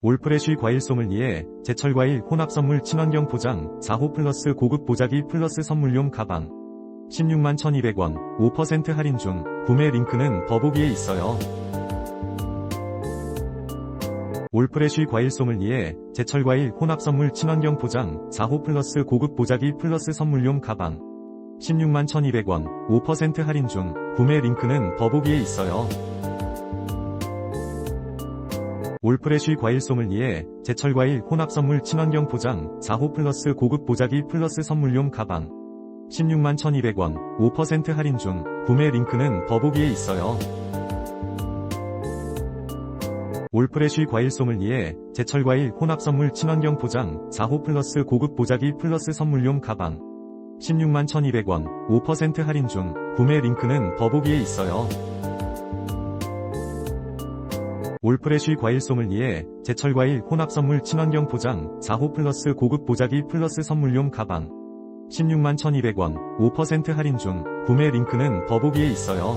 올프레쉬 과일 소믈리에 제철 과일 혼합 선물 친환경 포장 4호 플러스 고급 보자기 플러스 선물용 가방 16만 1200원 5% 할인 중 구매 링크는 더보기에 있어요. 올프레쉬 과일 소믈리에 제철 과일 혼합 선물 친환경 포장 4호 플러스 고급 보자기 플러스 선물용 가방 16만 1200원 5% 할인 중 구매 링크는 더보기에 있어요. 올프레쉬 과일 소믈리에 제철 과일 혼합 선물 친환경 포장 4호 플러스 고급 보자기 플러스 선물용 가방 16만 1200원 5% 할인 중 구매 링크는 더보기에 있어요. 올프레쉬 과일 소믈리에 제철 과일 혼합 선물 친환경 포장 4호 플러스 고급 보자기 플러스 선물용 가방 16만 1200원 5% 할인 중 구매 링크는 더보기에 있어요. 올프레쉬 과일 소믈리에 제철 과일 혼합 선물 친환경 포장 4호 플러스 고급 보자기 플러스 선물용 가방 16만 1200원 5% 할인 중 구매 링크는 더보기에 있어요.